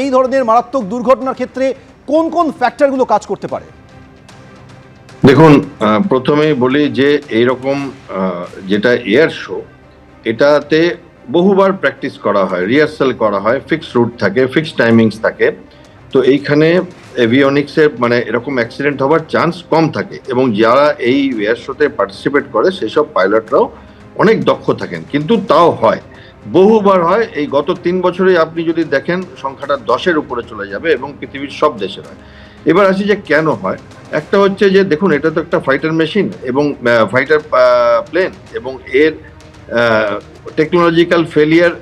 এই ধরনের মারাত্মক দুর্ঘটনার ক্ষেত্রে কোন কোন ফ্যাক্টরগুলো কাজ করতে পারে? দেখুন প্রথমেই বলি যে এইরকম যেটা এয়ার শো এটাতে বহুবার প্র্যাকটিস করা হয় রিহার্সাল করা হয় ফিক্স রুট থাকে ফিক্স টাইমিংস থাকে। তো এইখানে এভিওনিক্সের মানে এরকম অ্যাক্সিডেন্ট হওয়ার চান্স কম থাকে এবং যারা এই এয়ার শোতে পার্টিসিপেট করে, সেসব পাইলটরাও অনেক দক্ষ থাকেন। কিন্তু তাও হয়। বহুবার হয়, এই গত তিন বছরে আপনি যদি দেখেন সংখ্যাটা দশের উপরে চলে যাবে এবং পৃথিবীর সব দেশে হয়। এবার আসি যে কেন হয়? একটা হচ্ছে যে দেখুন, এটা তো একটা ফাইটার মেশিন এবং ফাইটার প্লেন এবং এর টেকনোলজিক্যাল ফেলিয়ার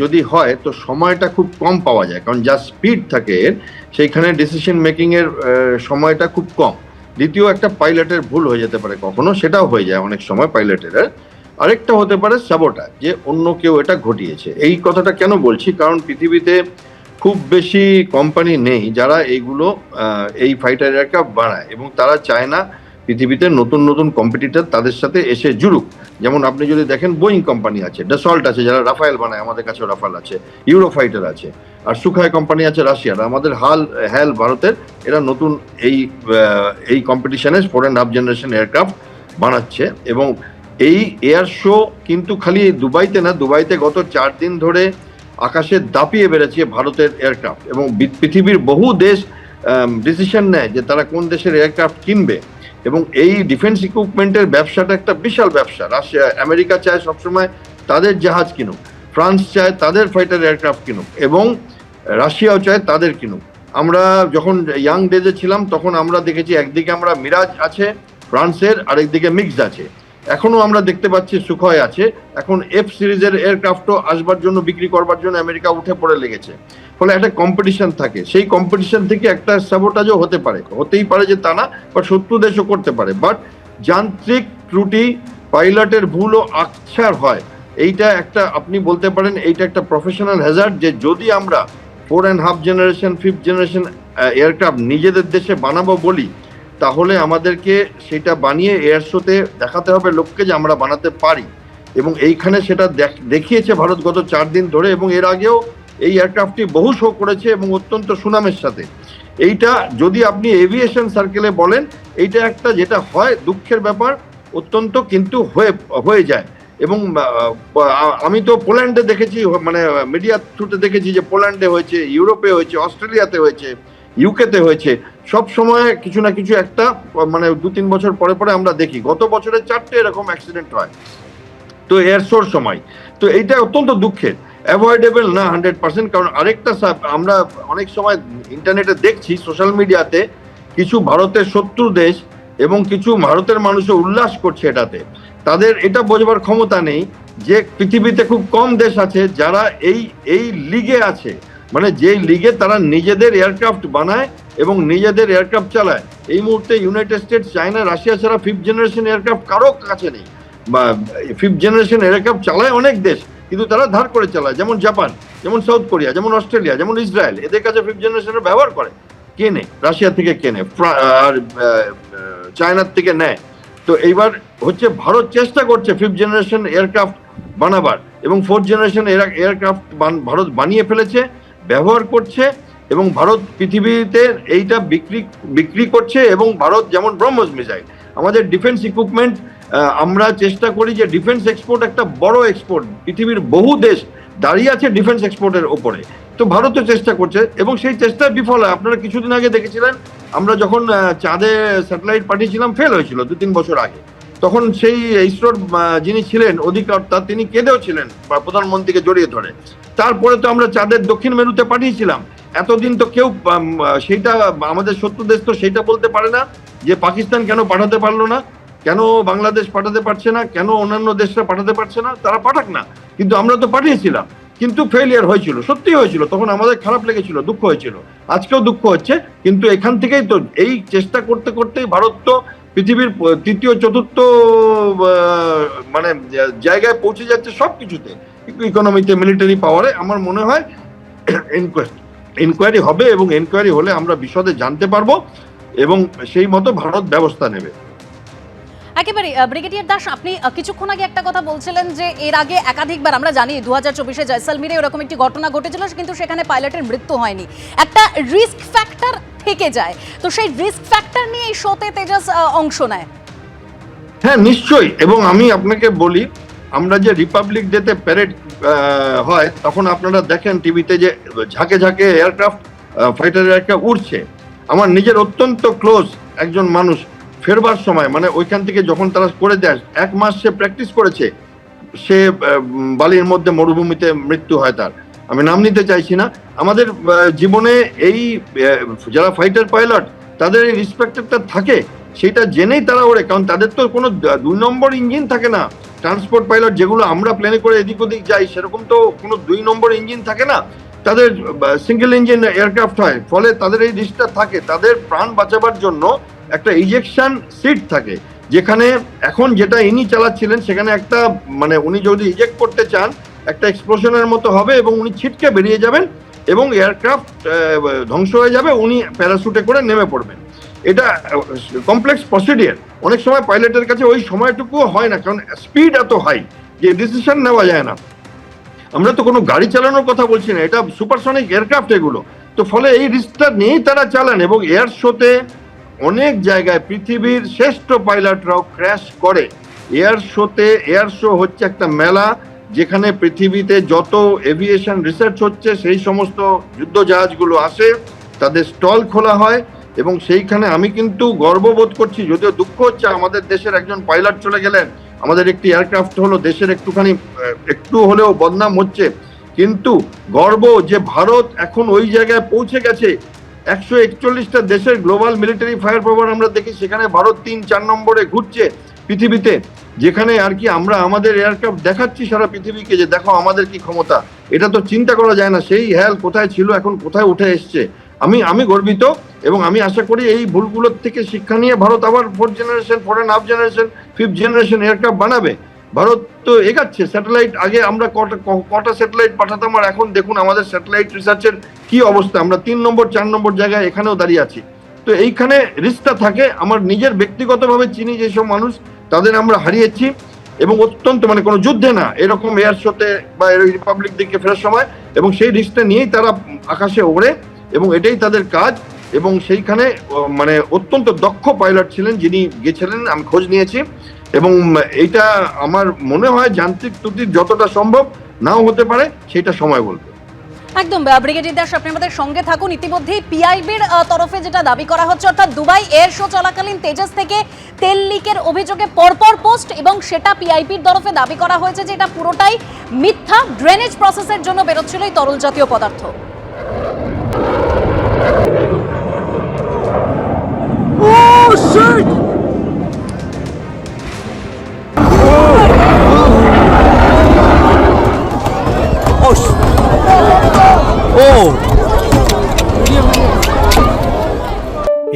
যদি হয় তো সময়টা খুব কম পাওয়া যায়। কারণ যা স্পিড থাকে এর, সেইখানে ডিসিশন মেকিংয়ের সময়টা খুব কম। দ্বিতীয় একটা পাইলটের ভুল হয়ে যেতে পারে। কখনো সেটাও হয়ে যায় অনেক সময় পাইলটের আরেকটা হতে পারে সাবোটা যে অন্য কেউ এটা ঘটিয়েছে। এই কথাটা কেন বলছি? কারণ পৃথিবীতে খুব বেশি কোম্পানি নেই যারা এইগুলো এই ফাইটার এয়ারক্রাফট বানায় এবং তারা চায় না পৃথিবীতে নতুন নতুন কম্পিটিটর তাদের সাথে এসে জুড়ুক। যেমন আপনি যদি দেখেন বোয়িং কোম্পানি আছে ডেসল্ট আছে, যারা রাফায়েল বানায়, আমাদের কাছে রাফাল আছে ইউরো ফাইটার আছে, আর সুখায় কোম্পানি আছে রাশিয়ার আমাদের হাল হ্যাল ভারতের, এরা নতুন এই এই কম্পিটিশনে four and half generation aircraft বানাচ্ছে এবং এই এয়ার শো কিন্তু খালি দুবাইতে না, দুবাইতে গত চার দিন ধরে আকাশে দাপিয়ে বেড়েছে ভারতের এয়ারক্রাফট এবং পৃথিবীর বহু দেশ ডিসিশন নেয় যে তারা কোন দেশের এয়ারক্রাফট কিনবে। এবং এই ডিফেন্স ইকুইপমেন্টের ব্যবসাটা একটা বিশাল ব্যবসা। রাশিয়া, আমেরিকা চায় সবসময় তাদের জাহাজ কিনুক, ফ্রান্স চায় তাদের ফাইটার এয়ারক্রাফট কিনুক এবং রাশিয়াও চায় তাদের কিনুক। আমরা যখন ইয়াং ডেজে ছিলাম, তখন আমরা দেখেছি একদিকে আমরা মিরাজ আছে, ফ্রান্সের, আরেকদিকে মিক্সড আছে। এখনও আমরা দেখতে পাচ্ছি সুখয় আছে। এখন এফ সিরিজের এয়ারক্রাফটও আসবার জন্য, বিক্রি করবার জন্য আমেরিকা উঠে পড়ে লেগেছে। ফলে একটা কম্পিটিশন থাকে। সেই কম্পিটিশন থেকে একটা সাবোটাজও হতে পারে। হতেই পারে যে তা না বা শত্রু দেশও করতে পারে। বাট যান্ত্রিক ত্রুটি, পাইলটের ভুলও আকছার হয়। এইটা একটা, আপনি বলতে পারেন, এইটা একটা প্রফেশনাল হ্যাজার্ড যে যদি আমরা four and half generation fifth generation aircraft নিজেদের দেশে বানাবো বলি তাহলে আমাদেরকে সেটা বানিয়ে এয়ার শোতে দেখাতে হবে লোককে যে আমরা বানাতে পারি। এবং এইখানে সেটা দেখ- দেখিয়েছে ভারত গত চার দিন ধরে এবং এর আগেও এই এয়ারক্রাফটটি বহু শো করেছে এবং অত্যন্ত সুনামের সাথে। এইটা যদি আপনি এভিয়েশন সার্কেলে বলেন, এইটা একটা যেটা হয় দুঃখের ব্যাপার, অত্যন্ত কিন্তু হয়ে হয়ে যায়। এবং আমি তো পোল্যান্ডে দেখেছি মানে মিডিয়া থ্রুতে দেখেছি যে পোল্যান্ডে হয়েছে, ইউরোপে হয়েছে, অস্ট্রেলিয়াতে হয়েছে ইউকেতে হয়েছে। সব সময় কিছু না কিছু একটা মানে দু তিন বছর পরে পরে আমরা দেখি। গত বছরে চারটে এরকম অ্যাক্সিডেন্ট হয়। তো এয়ার শোর সময়। তো এইটা অত্যন্ত দুঃখের। অ্যাভয়েডেবল না হান্ড্রেড পার্সেন্ট কারণ আরেকটা আমরা অনেক সময় ইন্টারনেটে দেখছি সোশ্যাল মিডিয়াতে কিছু ভারতের শত্রু দেশ এবং কিছু ভারতের মানুষও উল্লাস করছে এটাতে। তাদের এটা বোঝবার ক্ষমতা নেই যে পৃথিবীতে খুব কম দেশ আছে যারা এই এই লিগে আছে। মানে যে লিগে তারা নিজেদের এয়ারক্রাফট বানায় এবং নিজেদের এয়ারক্রাফট চালায়। এই মুহূর্তে ইউনাইটেড স্টেটস চায়না রাশিয়া ছাড়া ফিফথ জেনারেশন এয়ারক্রাফট কারও কাছে নেই। বা ফিফথ জেনারেশন এয়ারক্রাফট চালায় অনেক দেশ, কিন্তু তারা ধার করে চালায়। যেমন জাপান, যেমন সাউথ কোরিয়া, যেমন অস্ট্রেলিয়া, যেমন ইসরায়েল, এদের কাছে ফিফথ জেনারেশনের ব্যবহার করে। কেনে রাশিয়া থেকে কেনে আর চায়নার থেকে নেয়। তো এইবার হচ্ছে ভারত চেষ্টা করছে ফিফথ জেনারেশন এয়ারক্রাফট বানাবার এবং ফোর্থ জেনারেশন এয়ারক্রাফট ভারত বানিয়ে ফেলেছে, ব্যবহার করছে এবং ভারত পৃথিবীতে এইটা বিক্রি বিক্রি করছে এবং ভারত যেমন ব্রহ্মস মিসাইল। আমাদের ডিফেন্স ইকুইপমেন্ট আমরা চেষ্টা করি যে ডিফেন্স এক্সপোর্ট একটা বড় এক্সপোর্ট পৃথিবীর বহু দেশ দাঁড়িয়ে আছে ডিফেন্স এক্সপোর্টের ওপরে তো ভারতও চেষ্টা করছে এবং সেই চেষ্টা বিফল হয়। আপনারা কিছুদিন আগে দেখেছিলেন, আমরা যখন চাঁদে স্যাটেলাইট পাঠিয়েছিলাম ফেল হয়েছিল দু তিন বছর আগে। তখন সেই ইসরোর যিনি ছিলেন, অধিকর্তা, তিনি কেঁদেও ছিলেন প্রধানমন্ত্রীকে জড়িয়ে ধরে। তারপরে তো আমরা চাঁদের দক্ষিণ মেরুতে পাঠিয়েছিলাম। এতদিন তো কেউ সেইটা, আমাদের সত্য দেশ তো সেইটা বলতে পারে না যে পাকিস্তান কেন পাঠাতে পারল না, কেন বাংলাদেশ পাঠাতে পারছে না, কেন অন্যান্য দেশরা পাঠাতে পারছে না, তারা পাঠাক না। কিন্তু আমরা তো পাঠিয়েছিলাম, কিন্তু ফেলিয়ার হয়েছিল, সত্যি হয়েছিল, তখন আমাদের খারাপ লেগেছিল, দুঃখ হয়েছিল। আজকেও দুঃখ হচ্ছে, কিন্তু এখান থেকেই তো এই চেষ্টা করতে করতেই ভারত তো পৃথিবীর তৃতীয়, চতুর্থ মানে জায়গায় পৌঁছে যাচ্ছে সব কিছুতে ইকোনমিতে মিলিটারি পাওয়ারে আমার মনে হয় ইনকোয়ারি হবে এবং এনকোয়ারি হলে আমরা বিশদে জানতে পারব এবং সেই মতো ভারত ব্যবস্থা নেবে। একেবারে ব্রিগেডিয়ার দাস আপনি কিছুক্ষণ আগে একটা কথা বলছিলেন যে এর আগে একাধিকবার আমরা জানি দু হাজার চব্বিশে জয়সালমিরে এরকম একটি ঘটনা ঘটেছিল কিন্তু সেখানে পাইলটের মৃত্যু হয়নি। একটা রিস্ক ফ্যাক্টর থেকে যায়। তো সেই রিস্ক ফ্যাক্টর নিয়ে এই শোতে তেজাস অংশ নেয়। হ্যাঁ নিশ্চয়ই। এবং আমি আপনাকে বলি আমরা যে রিপাবলিক ডেতে প্যারেড হয়, তখন আপনারা দেখেন টিভিতে যে ঝাঁকে ঝাঁকে এয়ারক্রাফট ফাইটার একটা উড়ছে। আমার নিজের অত্যন্ত ক্লোজ একজন মানুষ ফেরবার সময় মানে ওইখান থেকে যখন তারা করে দেয়, এক মাস সে প্র্যাকটিস করেছে, সে বালির মধ্যে মরুভূমিতে মৃত্যু হয় তার। আমি নাম নিতে চাইছি না। আমাদের জীবনে এই যারা ফাইটার পাইলট তাদের এই থাকে, সেটা জেনেই তারা ওড়ে, কারণ তাদের তো কোনো দুই নম্বর ইঞ্জিন থাকে না। ট্রান্সপোর্ট পাইলট যেগুলো আমরা প্লেনে করে এদিক ওদিক যাই, সেরকম তো কোনো দুই নম্বর ইঞ্জিন থাকে না। তাদের সিঙ্গেল ইঞ্জিন এয়ারক্রাফট হয়, ফলে তাদের এই রিস্কটা থাকে। তাদের প্রাণ বাঁচাবার জন্য একটা ইজেকশন সিট থাকে, যেখানে এখন যেটা ইনি চালাচ্ছিলেন, সেখানে একটা মানে উনি যদি ইজেক্ট করতে চান, একটা এক্সপ্লোশনের মতো হবে এবং উনি ছিটকে বেরিয়ে যাবেন এবং এয়ারক্রাফট ধ্বংস হয়ে যাবে, উনি প্যারাশুটে করে নেমে পড়বেন। এটা কমপ্লেক্স প্রসিডিয়ার অনেক সময় পাইলটের কাছে ওই সময়টুকুও হয় না, কারণ স্পিড এত হাই যে ডিসিশন নেওয়া যায় না। আমরা তো কোনো গাড়ি চালানোর কথা বলছি না, এটা সুপারসনিক এয়ারক্রাফট এগুলো। তো ফলে এই রিস্কটা নিয়েই তারা চালান এবং এয়ার শোতে অনেক জায়গায় পৃথিবীর শ্রেষ্ঠ পাইলটরাও ক্র্যাশ করে। এয়ার শোতে এয়ার শো হচ্ছে একটা মেলা যেখানে পৃথিবীতে যত এভিয়েশন রিসার্চ হচ্ছে, সেই সমস্ত যুদ্ধ জাহাজগুলো আসে, তাদের স্টল খোলা হয় এবং সেইখানে আমি কিন্তু গর্ববোধ করছি, যদিও দুঃখ হচ্ছে আমাদের দেশের একজন পাইলট চলে গেলেন, আমাদের একটি এয়ারক্রাফট হলো দেশের একটুখানি একটু হলেও বদনাম হচ্ছে। কিন্তু গর্ব যে ভারত এখন ওই জায়গায় পৌঁছে গেছে, একশো একচল্লিশটা দেশের গ্লোবাল মিলিটারি ফায়ার পাওয়ার আমরা দেখি, সেখানে ভারত তিন চার নম্বরে ঘুরছে পৃথিবীতে, যেখানে আর কি আমরা আমাদের এয়ারক্রাফট দেখাচ্ছি সারা পৃথিবীকে যে দেখো আমাদের কি ক্ষমতা। এটা তো চিন্তা করা যায় না, সেই হ্যাল কোথায় ছিল, এখন কোথায় উঠে এসছে। আমি আমি গর্বিত এবং আমি আশা করি এই ভুলগুলোর থেকে শিক্ষা নিয়ে ভারত আবার fourth generation four and half generation fifth generation aircraft বানাবে। ভারত তো এগাচ্ছে স্যাটেলাইট আগে আমরা কটা কটা স্যাটেলাইট পাঠাতাম আর এখন দেখুন আমাদের স্যাটেলাইট রিসার্চের কি অবস্থা। আমরা তিন নম্বর, চার নম্বর জায়গায় এখানেও দাঁড়িয়ে আছি। তো এইখানে রিস্কটা থাকে, আমার নিজের ব্যক্তিগতভাবে চিনি যেসব মানুষ, তাদের আমরা হারিয়েছি এবং অত্যন্ত মানে কোনো যুদ্ধে না, এরকম এয়ার শোতে বা রিপাবলিক দিকে ফেরার সময় এবং সেই রিস্কটা নিয়েই তারা আকাশে ওড়ে এবং এটাই তাদের কাজ। এবং সেইখানে মানে অত্যন্ত দক্ষ পাইলট ছিলেন যিনি গেছিলেন, আমি খোঁজ নিয়েছি। এবং এইটা আমার মনে হয় যান্ত্রিক ত্রুটি যতটা সম্ভব নাও হতে পারে সেটা সময় বলবে। একদম ব্রিগেডিয়ার দাস আপনি আমাদের সঙ্গে থাকুন। ইতিমধ্যেই পিআইবির তরফে যেটা দাবি করা হচ্ছে, অর্থাৎ দুবাই এয়ার শো চলাকালীন তেজাস থেকে তেল লিকের অভিযোগে পরপর পোস্ট, এবং সেটা পিআইবির তরফে দাবি করা হয়েছে যে এটা পুরোটাই মিথ্যা ড্রেনেজ প্রসেসের জন্য বেরোচ্ছিল এই তরল জাতীয় পদার্থ।